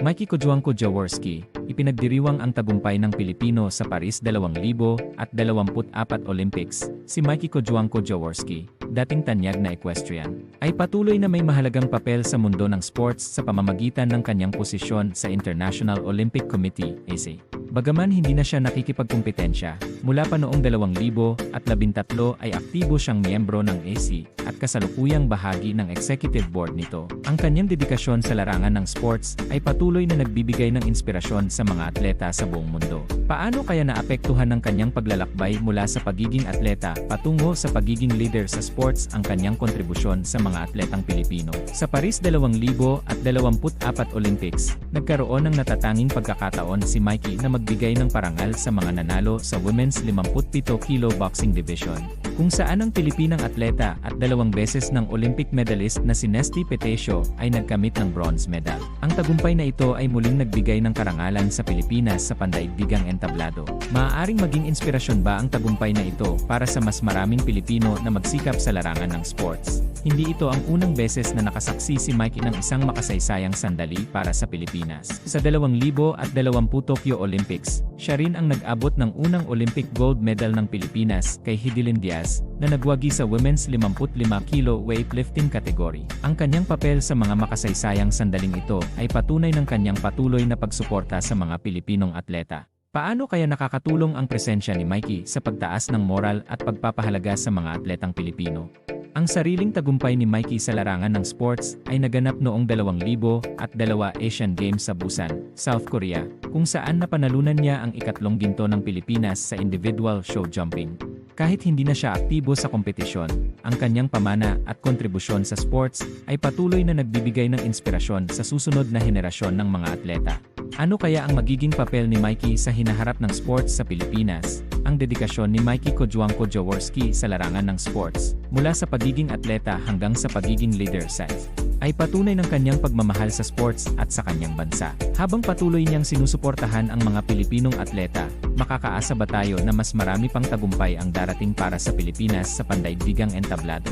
Mikey Kojuangko Jaworski, ipinagdiriwang ang tagumpay ng Pilipino sa Paris 2024 Olympics. Si Mikey Kojuangko Jaworski, dating tanyag na equestrian, ay patuloy na may mahalagang papel sa mundo ng sports sa pamamagitan ng kanyang posisyon sa International Olympic Committee, AC. Bagaman hindi na siya nakikipagkumpetensya, mula pa noong 2013 ay aktibo siyang miyembro ng AC at kasalukuyang bahagi ng executive board nito. Ang kanyang dedikasyon sa larangan ng sports ay patuloy na nagbibigay ng inspirasyon sa mga atleta sa buong mundo. Paano kaya naapektuhan ng kanyang paglalakbay mula sa pagiging atleta patungo sa pagiging leader sa sports ang kanyang kontribusyon sa mga atletang Pilipino? Sa Paris 2024 Olympics, nagkaroon ng natatanging pagkakataon si Mikey na magbigay ng parangal sa mga nanalo sa Women's 57 Kilo Boxing Division, kung saan ang Pilipinang atleta at dalawang beses ng Olympic medalist na si Nesty Petesio ay nagkamit ng bronze medal. Ang tagumpay na ito ay muling nagbigay ng karangalan sa Pilipinas sa pandaigdigang entablado. Maaaring maging inspirasyon ba ang tagumpay na ito para sa mas maraming Pilipino na magsikap sa larangan ng sports? Hindi ito ang unang beses na nakasaksi si Mikey ng isang makasaysayang sandali para sa Pilipinas. Sa 2020 Tokyo Olympics, siya rin ang nag-abot ng unang Olympic gold medal ng Pilipinas kay Hidilyn Diaz na nagwagi sa women's 55 kilo weightlifting category. Ang kanyang papel sa mga makasaysayang sandaling ito ay patunay ng kanyang patuloy na pagsuporta sa mga Pilipinong atleta. Paano kaya nakakatulong ang presensya ni Mikey sa pagtaas ng moral at pagpapahalaga sa mga atletang Pilipino? Ang sariling tagumpay ni Mikey sa larangan ng sports ay naganap noong 2000 at dalawa Asian Games sa Busan, South Korea, kung saan napanalunan niya ang ikatlong ginto ng Pilipinas sa individual show jumping. Kahit hindi na siya aktibo sa kompetisyon, ang kanyang pamana at kontribusyon sa sports ay patuloy na nagbibigay ng inspirasyon sa susunod na henerasyon ng mga atleta. Ano kaya ang magiging papel ni Mikey sa hinaharap ng sports sa Pilipinas? Ang dedikasyon ni Mikey Kojuangko Jaworski sa larangan ng sports, mula sa pagiging atleta hanggang sa pagiging leader sa ay patunay ng kanyang pagmamahal sa sports at sa kanyang bansa. Habang patuloy niyang sinusuportahan ang mga Pilipinong atleta, makakaasa ba tayo na mas marami pang tagumpay ang darating para sa Pilipinas sa pandaigdigang entablado?